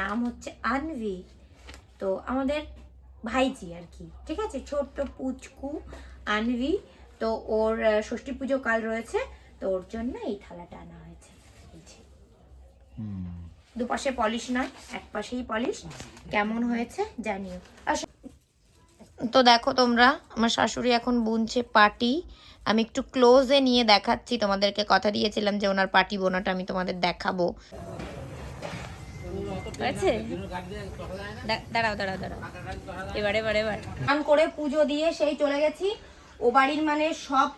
নাম হচ্ছে আনভি। তো আমাদের ভাইজি আর কি ঠিক আছে? ছোট্ট পুচকু আনভি। তো ওর ষষ্ঠী পুজো কাল রয়েছে তো ওর জন্য এই থালাটা আনা হয়েছে। দুপাশে পলিশ নয় এক পাশেই পলিশ। কেমন হয়েছে জানিও। আসো তো দেখো তোমরা আমার শাশুড়ি এখন বুনছে পাটি। আমি একটু ক্লোজে নিয়ে দেখাচ্ছি তোমাদেরকে কথা দিয়েছিলাম যে ওনার পাটি বোনাটা আমি তোমাদের দেখাবো। দা- দাঁড়াও দাঁড়াও দাঁড়াও। এবারে, এবার এবার। স্নান করে পুজো দিয়ে সেই চলে গেছি। ও বাড়ির মানে সব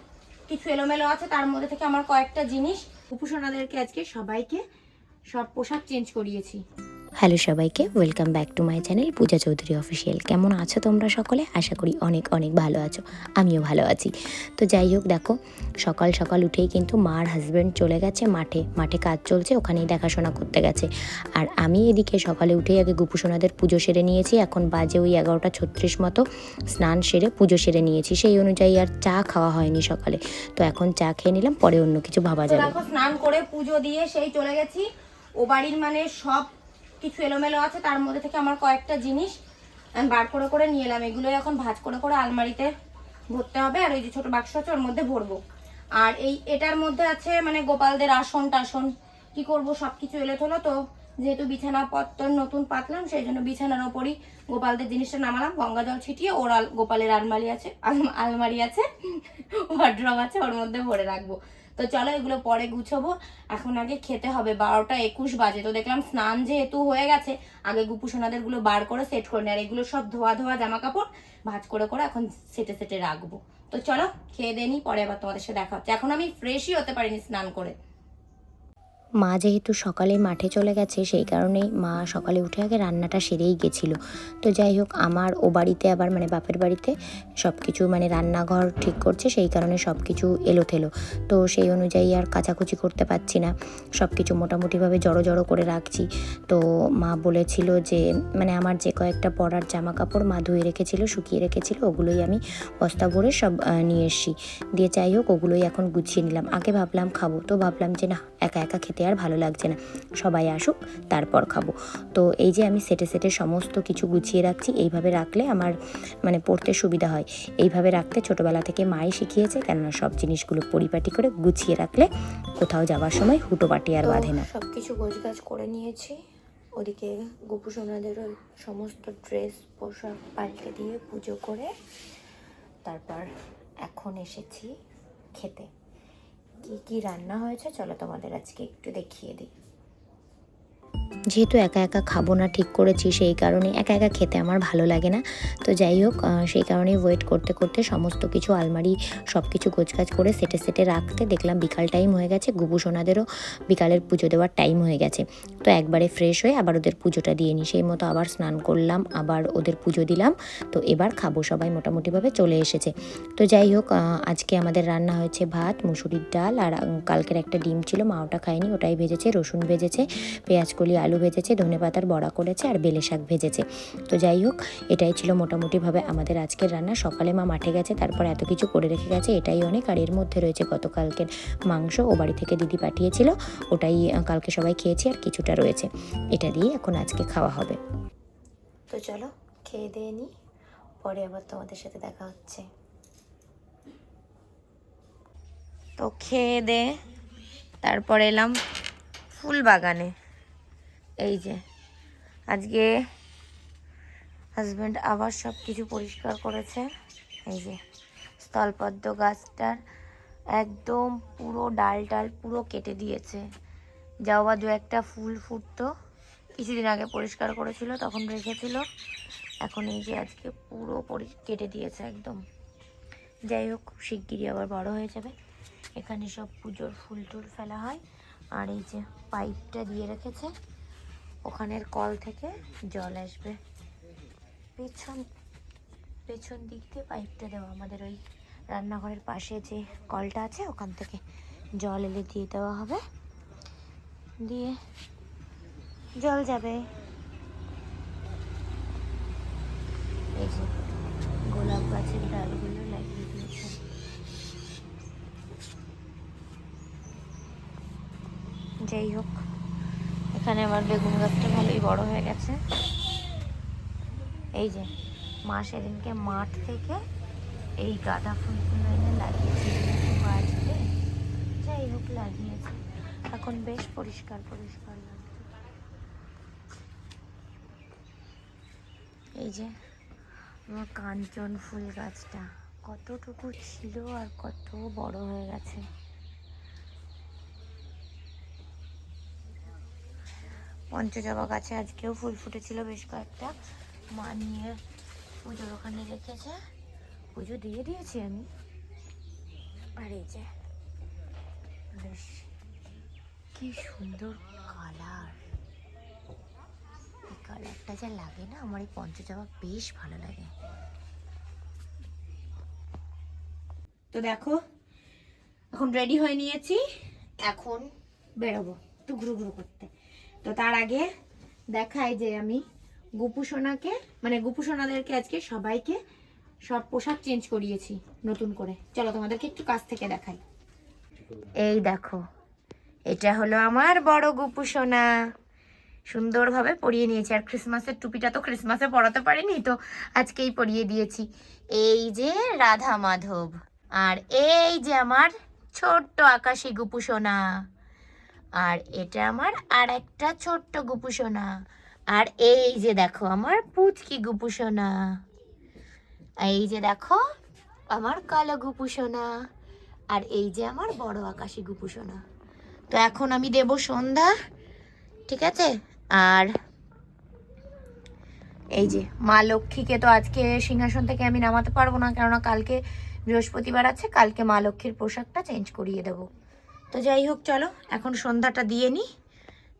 কিছু এলোমেলো আছে, তার মধ্যে থেকে আমার কয়েকটা জিনিস। উপুসোনাদেরকে আজকে সবাইকে সব পোশাক চেঞ্জ করিয়েছি। হ্যালো সবাইকে welcome back to my channel Puja Chowdhury official কেমন আছো তোমরা সকলে? আশা করি অনেক অনেক ভালো আছো। আমিও ভালো আছি। তো যাই হোক, দেখো, সকাল সকাল উঠেই কিন্তু মার হাজব্যান্ড চলে গেছে মাঠে। মাঠে কাজ চলছে, ওখানেই দেখাশোনা করতে গেছে। আর আমি এদিকে সকালে উঠেই আগে গুপুসোনাদের পুজো সেরে নিয়েছি, এখন বাজে ওই এগারোটা ছত্রিশ মতো। স্নান সেরে পুজো সেরে নিয়েছি, সেই অনুযায়ী আর চা খাওয়া হয়নি সকালে। তো এখন চা খেয়ে নিলাম, পরে অন্য কিছু ভাবা যাবে। স্নান করে পুজো দিয়ে সেই চলে গেছি। ও বাড়ির মানে সব কিছু এলোমেলো আছে, তার মধ্যে থেকে আমার কয়েকটা জিনিস আমি বার করে করে নিয়ে এলাম। এগুলো এখন ভাজ করে করে আলমারিতে ভরতে হবে, আর ওই যে ছোট বাক্স আছে, ওর মধ্যে ভরবো। আর এই, এটার মধ্যে আছে মানে গোপালদের আসন টাসন, কি করব সব কিছু এলে থলো তো। যেহেতু বিছানা পত্তর নতুন পাতলাম, সেই জন্য বিছানার ওপরই গোপালদের জিনিসটা নামালাম। গঙ্গা জল ছিটিয়ে ওর গোপালের আলমারি আছে আলমারি আছে ওয়ার্ড্রম আছে, ওর মধ্যে ভরে রাখব। তো চলো এগুলো পরে গুছাবো। এখন আগে খেতে হবে, বারোটা একুশ বাজে। তো দেখলাম স্নান যেহেতু হয়ে গেছে, আগে গুপু সোনাদেরগুলো বার করে সেট করে নেয় আর এগুলো সব ধোয়া ধোয়া জামা কাপড় ভাজ করে করে এখন সেটে সেটে রাখব। তো চলো, খেয়ে দেনি পরে আবার তোমাদের সাথে দেখা হচ্ছে। এখন আমি ফ্রেশই হতে পারিনি স্নান করে। মা যেহেতু সকালে মাঠে চলে গেছে, সেই কারণেই মা সকালে উঠে আগে রান্নাটা সেরেই গেছিল। তো যাই হোক, আমার ও বাড়িতে আবার মানে বাপের বাড়িতে সব কিছু মানে রান্নাঘর ঠিক করছে, সেই কারণে সব কিছু এলোথেলো। তো সেই অনুযায়ী আর কাচাকুচি করতে পারছি না। সব কিছু মোটামুটিভাবে জড়ো জড়ো করে রাখছি। তো মা বলেছিল যে মানে আমার যে কয়েকটা পরার জামা কাপড় মা ধুয়ে রেখেছিল, শুকিয়ে রেখেছিল, ওগুলোই আমি বস্তা ভরে সব নিয়ে এসছি। দিয়ে যাই হোক, ওগুলোই এখন গুছিয়ে নিলাম। আগে ভাবলাম খাব, তো ভাবলাম যে না, একা একা খেতে আর ভালো লাগছে না। সবাই আসুক তারপর খাব। তো এই যে আমি সেটে সেটে সমস্ত কিছু গুছিয়ে রাখছি এইভাবে রাখলে আমার মানে পড়তে সুবিধা হয়। এইভাবে রাখতে ছোটোবেলা থেকে মাই শিখিয়েছে কেননা সব জিনিসগুলো পরিপাটি করে গুছিয়ে রাখলে কোথাও যাওয়ার সময় হুটোপাটি আর বাঁধে না। সব কিছু গোছগাছ করে নিয়েছি। ওদিকে গোপু সোনাদেরও সমস্ত ড্রেস পোশাক পাল্টে দিয়ে পুজো করে তারপর এখন এসেছি খেতে। কি কি রান্না হয়েছে? চলো তোমাদের আজকে একটু দেখিয়ে দিই। যেহেতু একা একা খাব না, ঠিক করেছি সেই কারণে একা একা খেতে আমার ভালো লাগে না। তো যাই হোক সেই কারণেই ওয়েট করতে করতে সমস্ত কিছু আলমারি সব কিছু গোছগাছ করে সেটে সেটে রাখতে দেখলাম বিকাল টাইম হয়ে গেছে। গুবু সোনাদেরও বিকালের পুজো দেওয়ার টাইম হয়ে গেছে। তো একবারে ফ্রেশ হয়ে আবার ওদের পুজোটা দিয়ে নিই। সেই মতো আবার স্নান করলাম, আবার ওদের পুজো দিলাম। তো এবার খাব সবাই মোটামুটিভাবে চলে এসেছে। তো যাই হোক আজকে আমাদের রান্না হয়েছে ভাত, মুসুরির ডাল আর কালকের একটা ডিম ছিল, মা ওটা খায়নি, ওটাই ভেজেছে, রসুন ভেজেছে পেঁয়াজ কলি আলু ভেজেছে, ধনে পাতার বড়া করেছে আর বেলে শাক ভেজেছে। তো যাই হোক, এটাই ছিল মোটামুটিভাবে আমাদের আজকের রান্না। সকালে মা মাঠে গেছে, তারপর এত কিছু করে রেখে গেছে, এটাই অনেক। আর এর মধ্যে রয়েছে গতকালকের মাংস, ও বাড়ি থেকে দিদি পাঠিয়েছিল, ওটাই কালকে সবাই খেয়েছি আর কিছুটা রয়েছে। এটা দিয়ে এখন আজকে খাওয়া হবে। তো চলো, খেয়ে দিয়ে নিই পরে আবার তোমাদের সাথে দেখা হচ্ছে। তো খেয়ে দে তারপর এলাম ফুল বাগানে এই যে, আজকে হাজব্যান্ড আবার সব কিছু পরিষ্কার করেছে। এই যে, স্থলপদ্ম গাছটার একদম পুরো ডাল ডাল পুরো কেটে দিয়েছে। যাও বা দু একটা ফুল ফুটতো। কিছুদিন আগে পরিষ্কার করেছিল, তখন রেখেছিল। এখন এই যে আজকে পুরো কেটে দিয়েছে একদম। যাই হোক খুব শিগগিরই আবার বড় হয়ে যাবে। এখানে সব পুজোর ফুল টুল ফেলা হয়। আর এই যে পাইপটা দিয়ে রেখেছে। ওখানের কল থেকে জল আসবে। পেছন পেছন দিক দিয়ে পাইপটা দেওয়া। আমাদের ওই রান্নাঘরের পাশে যে কলটা আছে, ওখান থেকে জল এলে দিয়ে দেওয়া হবে। দিয়ে জল যাবে। এই যে গোলাপ গাছের ডালগুলো লাগিয়ে যাই হোক এখানে আমার বেগুন গাছটা ভালোই বড় হয়ে গেছে। এই যে, মা সেদিনকে মাঠ থেকে এই গাঁদা ফুলগুলো এনে লাগিয়েছে। বাজবে যাই হোক, লাগিয়েছে। এখন বেশ পরিষ্কার পরিষ্কার লাগছে। এই যে, আমার কাঞ্চন ফুল গাছটা। কতটুকু ছিল আর কত বড় হয়ে গেছে। পঞ্চজবা গাছে আজকেও ফুল ফুটেছিল বেশ কয়েকটা। মা নিয়ে পুজোর ওখানে রেখেছে। পুজো দিয়ে দিয়েছি আমি। আর এই যে, বেশ কি সুন্দর কালার। এই কালারটা যা লাগে না, আমার এই পঞ্চজবা বেশ ভালো লাগে। তো দেখো, এখন রেডি হয়ে নিয়েছি। এখন বেরোবো ঘুরু ঘুরু করতে। তো তার আগে দেখাই যে আমি গুপু সোনাকে মানে গুপু সোনাদেরকে আজকে সবাইকে সব পোশাক চেঞ্জ করিয়েছি নতুন করে। চলো তোমাদেরকে একটু কাছ থেকে দেখাই। এই দেখো, এটা হলো আমার বড় গুপু সোনা। সুন্দরভাবে পরিয়ে নিয়েছি। আর ক্রিসমাসের টুপিটা তো ক্রিসমাসে পরাতে পারিনি, তো আজকেই পরিয়ে দিয়েছি। এই যে রাধা মাধব, আর এই যে আমার ছোট্ট আকাশী গুপু সোনা। আর এটা আমার আর একটা ছোট্ট গুপু সোনা আর এই যে দেখো আমার পুচকি গুপু সোনা এই যে দেখো আমার কালো গুপু সোনা আর এই যে আমার বড় আকাশী গুপু সোনা তো এখন আমি দেব সন্ধ্যা, ঠিক আছে? আর এই যে মা লক্ষ্মীকে তো আজকে সিংহাসন থেকে আমি নামাতে পারব না, কেননা কালকে বৃহস্পতিবার আছে, কালকে মা লক্ষ্মীর পোশাকটা চেঞ্জ করিয়ে দেবো। তো যাই হোক, চলো, এখন সন্ধ্যাটা দিয়ে নিই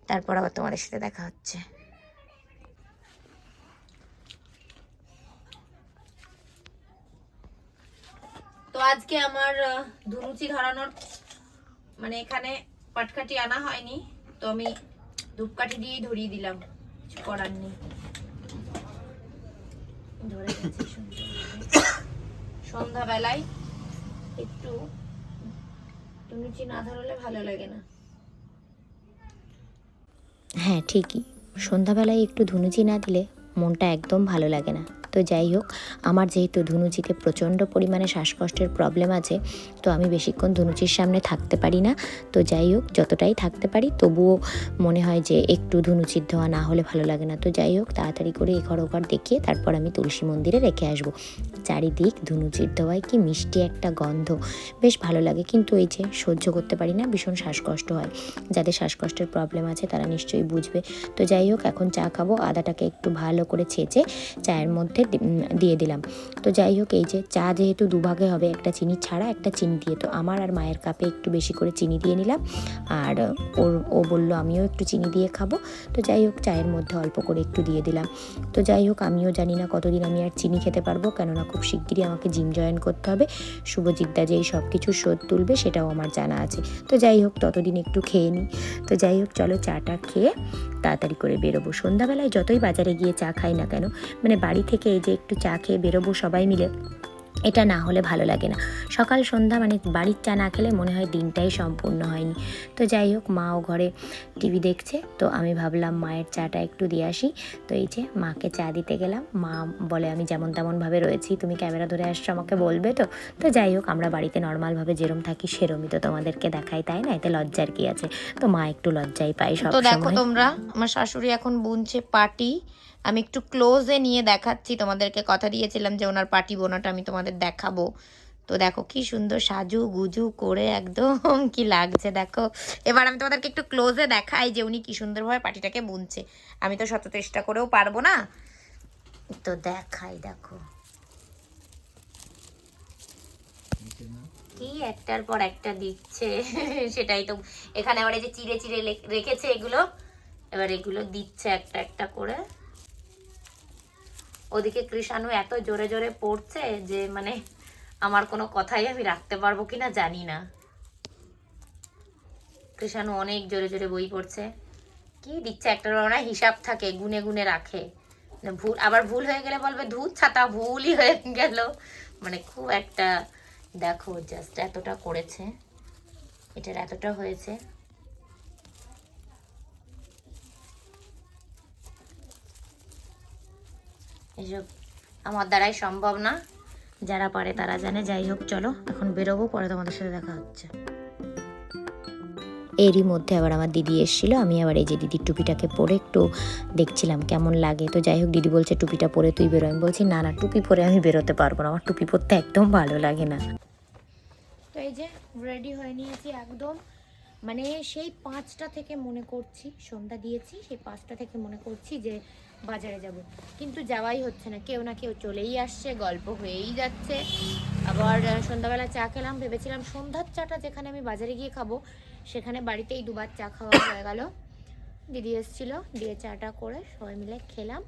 তারপর আবার তোমাদের সাথে দেখা হচ্ছে। তো আজকে আমার ধুনুচি ধরানোর মানে এখানে পাটকাঠি আনা হয়নি, তো আমি ধূপকাঠি দিয়েই ধরিয়ে দিলাম, কিছু করার নেই। ধরে সন্ধ্যাবেলায় একটু হ্যাঁ ঠিকই। সন্ধ্যাবেলায় একটু ধুনুচি না দিলে মনটা একদম ভালো লাগে না। তো যাই হোক, আমার যেহেতু ধুনুচিতে প্রচণ্ড পরিমাণে শ্বাসকষ্টের প্রবলেম আছে, তো আমি বেশিক্ষণ ধুনুচির সামনে থাকতে পারি না। তো যাই হোক, যতটাই থাকতে পারি, তবুও মনে হয় যে একটু ধুনুচির ধোয়া না হলে ভালো লাগে না। তো যাই হোক, তাড়াতাড়ি করে এঘর ওঘর দেখিয়ে তারপর আমি তুলসী মন্দিরে রেখে আসব। চারিদিক ধুনুচির ধোয়ায় কি মিষ্টি একটা গন্ধ। বেশ ভালো লাগে, কিন্তু এই যে সহ্য করতে পারি না, ভীষণ শ্বাসকষ্ট হয়। যাদের শ্বাসকষ্টের প্রবলেম আছে, তারা নিশ্চয়ই বুঝবে। তো যাই হোক, এখন চা খাব, আদাটাকে একটু ভালো করে ছেঁচে চায়ের মধ্যে উম, দিয়ে দিলাম। তো যাই হোক এই যে চা যেহেতু দুভাগে হবে একটা চিনি ছাড়া একটা চিনি দিয়ে। তো আমার আর মায়ের কাপে একটু বেশি করে চিনি দিয়ে নিলাম। আর ওর ও বলল আমিও একটু চিনি দিয়ে খাব। তো যাই হোক চায়ের মধ্যে অল্প করে একটু দিয়ে দিলাম। তো যাই হোক আমিও জানি না কতদিন আমি আর চিনি খেতে পারব কেননা খুব শিগগিরই আমাকে জিম জয়েন করতে হবে। শুভজিৎদা যেই সব কিছু শোধ তুলবে সেটাও আমার জানা আছে। তো যাই হোক ততদিন একটু খেয়ে নিই তো যাই হোক চলো চাটা খেয়ে তাড়াতাড়ি করে বেরোবো। সন্ধ্যাবেলায় যতই বাজারে গিয়ে চা খাই না কেন মানে বাড়ি থেকে এই যে একটু চা খেয়ে বেরোবো সবাই মিলে এটা না হলে ভালো লাগে না। সকাল সন্ধ্যা মানে বাড়ির চা না খেলে মনে হয় দিনটাই সম্পূর্ণ হয়নি। তো যাই হোক মাও ঘরে টিভি দেখছে তো আমি ভাবলাম মায়ের চাটা একটু দিয়ে আসি। তো এই যে মাকে চা দিতে গেলাম মা বলে আমি যেমন তেমনভাবে রয়েছি তুমি ক্যামেরা ধরে আসছো আমাকে বলবে তো। তো যাই হোক আমরা বাড়িতে নর্মালভাবে যেরম থাকি সেরমই তো তোমাদেরকে দেখাই তাই না? এতে লজ্জার কি আছে? তো মা একটু লজ্জাই পাই সব দেখো তোমরা আমার শাশুড়ি এখন বুনছে পাটি আমি একটু ক্লোজে নিয়ে দেখাচ্ছি, তোমাদেরকে কথা দিয়েছিলাম যে ওনার পাটি বোনাটা আমি তোমাদের দেখাবো। তো দেখো কি সুন্দর সাজু গুজু করে একদম কি লাগছে, দেখো। এবার আমি তোমাদেরকে একটু ক্লোজে দেখাই যে উনি কি সুন্দরভাবে পাটিটাকে বুনছে। আমি তো শত চেষ্টা করেও পারব না। তো দেখাই, দেখো। কি একটার পর একটা দিচ্ছে, সেটাই তো। এখানে আবার এই যে চিড়ে চিড়ে রেখেছে এগুলো। এবার এগুলো দিচ্ছে একটা একটা করে। ওদিকে কৃষাণু এত জোরে জোরে পড়ছে যে মানে আমার কোনো কথাই আমি রাখতে পারব কি না জানি না। কৃষাণু অনেক জোরে জোরে বই পড়ছে। কি দিচ্ছে? একটা না হিসাব থাকে, গুনে গুনে রাখে। মানে ভুল, আবার ভুল হয়ে গেলে বলবে ধূত ছাতা, ভুলই হয়ে গেল। মানে খুব একটা, দেখো জাস্ট এতটা করেছে। এটার এতটা হয়েছে। এসব আমার দ্বারাই সম্ভব না। যারা পারে তারা জানে যাই হোক চলো এখন বেরোবো পরে তোমাদের সাথে দেখা হচ্ছে। এরই মধ্যে আবার আমার দিদি এসেছিল আমি আবার এই যে দিদির টুপিটাকে পরে একটু দেখছিলাম কেমন লাগে। তো যাই হোক দিদি বলছে টুপিটা পরে তুই বেরো। আমি বলছি না না টুপি পরে আমি বেরোতে পারব না আমার টুপি পরতে একদম ভালো লাগে না। তো এই যে রেডি হয়ে নিয়েছি একদম। মানে সেই পাঁচটা থেকে মনে করছি সন্ধ্যা দিয়েছি সেই পাঁচটা থেকে মনে করছি যে বাজারে যাব। কিন্তু যাওয়াই হচ্ছে না। কেউ না কেউ চলেই আসছে, গল্প হয়েই যাচ্ছে। আবার সন্ধ্যাবেলা চা খেলাম, ভেবেছিলাম সন্ধ্যার চাটা যেখানে আমি বাজারে গিয়ে খাব, সেখানে বাড়িতেই দুবার চা খাওয়া হয়ে গেল। দিদি এসেছিল, দিয়ে চাটা করে সবাই মিলে খেলাম।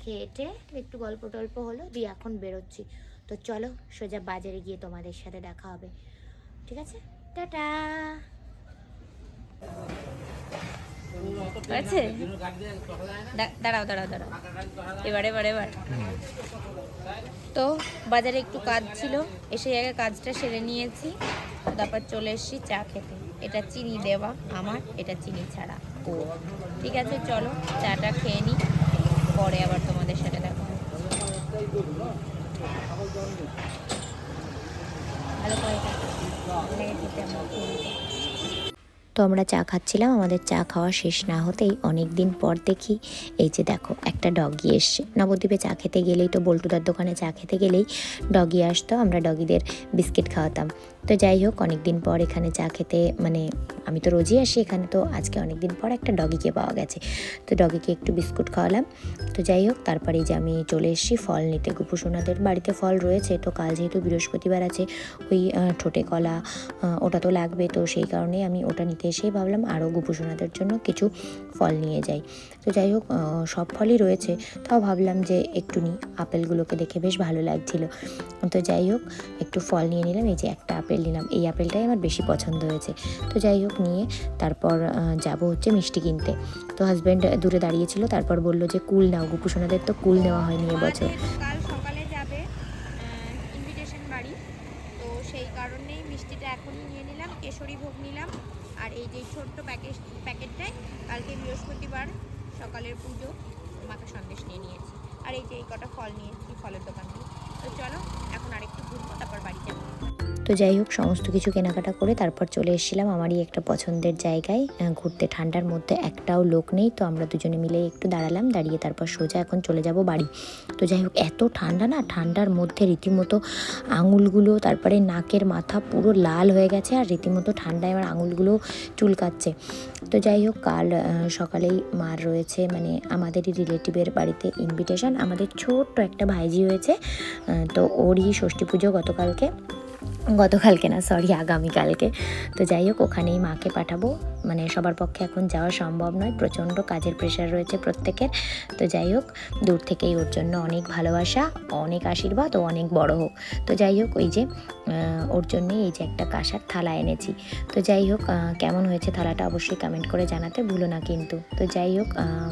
খেয়েটে একটু গল্প টল্প হলো, দিয়ে এখন বেরোচ্ছি। তো চলো, সোজা বাজারে গিয়ে তোমাদের সাথে দেখা হবে। ঠিক আছে? টাটা! আছে? দাঁড়াও দাঁড়াও দাঁড়াও। এবার এবার এবার। তো বাজারে একটু কাজ ছিল, এসে আগে কাজটা সেরে নিয়েছি। তারপর চলে এসেছি চা খেতে। এটা চিনি দেওয়া আমার, এটা চিনি ছাড়া ও। ঠিক আছে, চলো, চাটা খেয়ে নিই পরে আবার তোমাদের সাথে দেখা ভালো করে খেতে আমার তো আমরা চা খাচ্ছিলাম, আমাদের চা খাওয়া শেষ না হতেই অনেক দিন পর দেখি, এই যে দেখো, একটা ডগি এসছে। নবদ্বীপে চা খেতে গেলেই তো বল্টুদার দোকানে চা খেতে গেলেই ডগি আসতো, আমরা ডগিদের বিস্কিট খাওয়াতাম। তো যাই হোক অনেক দিন পর এখানে চা খেতে মানে আমি তো রোজই আসি এখানে, তো আজকে অনেক দিন পর একটা ডগিকে পাওয়া গেছে। তো ডগিকে একটু বিস্কুট খাওয়ালাম। তো যাই হোক তারপরে যে আমি চলে এসেছি ফল নিতে। গুপুসোনাদের বাড়িতে ফল রয়েছে, তো কাল যেহেতু বৃহস্পতিবার আছে, ওই ঠোঁটে কলা ওটা তো লাগবে, তো সেই কারণেই আমি ওটা নিতে এসেই ভাবলাম আরও গুপুসোনাদের জন্য কিছু ফল নিয়ে যাই। তো যাই হোক সব ফলই রয়েছে, তাও ভাবলাম যে একটু নিই আপেলগুলোকে দেখে বেশ ভালো লাগছিল। তো যাই হোক, একটু ফল নিয়ে নিলাম, এই যে একটা আপেল নিলাম। এই আপেলটাই আমার বেশি পছন্দ হয়েছে। তো যাই হোক নিয়ে তারপর যাব হচ্ছে মিষ্টি কিনতে। তো হাজব্যান্ড দূরে দাঁড়িয়েছিল, তারপর বলল যে, কুল নাও গুপুসোনাদের তো কুল নেওয়া হয়নি এবছর কাল সকালে যাবে ইনভিটেশন বাড়ি। তো সেই কারণেই মিষ্টিটা এখনই নিয়ে নিলাম, কেশরী ভোগ নিলাম। আর এই যে ছোট্ট প্যাকেট প্যাকেটটায় কালকে বৃহস্পতিবার সকালের পুজো মাথা সন্দেশ নিয়ে নিয়েছি। আর এই যে এই কটা ফল নিয়েছি ফলের দোকান থেকে। তো চলো তো যাই হোক, সমস্ত কিছু কেনাকাটা করে তারপর চলে এসেছিলাম আমারই একটা পছন্দের জায়গায়। ঘুরতে ঠান্ডার মধ্যে একটাও লোক নেই, তো আমরা দুজনে মিলে একটু দাঁড়ালাম, দাঁড়িয়ে তারপর সোজা এখন চলে যাব বাড়ি। তো যাই হোক, এত ঠান্ডা না, ঠান্ডার মধ্যে রীতিমতো আঙুলগুলো, তারপরে নাকের মাথা পুরো লাল হয়ে গেছে আর রীতিমতো ঠান্ডায় আমার আঙুলগুলো চুলকাচ্ছে। তো যাই হোক, কাল সকালেই মার রয়েছে মানে আমাদেরই রিলেটিভের বাড়িতে ইনভিটেশন আমাদের ছোট্ট একটা ভাইজি হয়েছে তো ওরই ষষ্ঠী পুজো গতকালকে। গতকালকে না সরি আগামীকালকে। তো যাই হোক, ওখানেই মাকে পাঠাবো। মানে সবার পক্ষে এখন যাওয়া সম্ভব নয়, প্রচণ্ড কাজের প্রেশার রয়েছে প্রত্যেকের। তো যাই হোক, দূর থেকেই ওর জন্য অনেক ভালোবাসা, অনেক আশীর্বাদ ও অনেক বড় হোক। তো যাই হোক, ওই যে ওর জন্যই এই যে একটা কাঁসার থালা এনেছি। তো যাই হোক কেমন হয়েছে থালাটা অবশ্যই কমেন্ট করে জানাতে ভুলো না কিন্তু। তো যাই হোক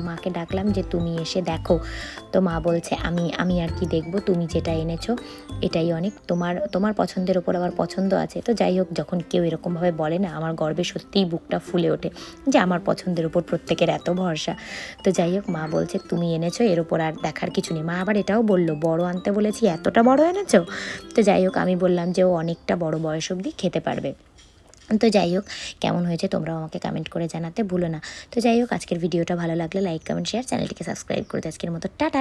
মাকে ডাকলাম যে, তুমি এসে দেখো। তো মা বলছে, আমি আমি আর কি দেখব? তুমি যেটা এনেছো, এটাই অনেক। তোমার তোমার পছন্দের ওপর আমার পছন্দ আছে। তো যাই হোক, যখন কেউ এরকমভাবে বলে না, আমার গর্বে সত্যিই বুকটা ফুলে ওঠে যে আমার পছন্দের ওপর প্রত্যেকের এত ভরসা। তো যাই হোক, মা বলছে, তুমি এনেছো, এর ওপর আর দেখার কিছু নেই। মা আবার এটাও বলল, বড় আনতে বলেছি, এতটা বড় এনেছো? তো যাই হোক, আমি বললাম যে, ও অনেকটা বড় বয়স অবধি খেতে পারবে। তো যাই হোক, কেমন হয়েছে তোমরাও আমাকে কমেন্ট করে জানাতে ভুলো না। তো যাই হোক, আজকের ভিডিওটা ভালো লাগলে লাইক কমেন্ট শেয়ার চ্যানেলটিকে সাবস্ক্রাইব করে। আজকের মতো, টাটা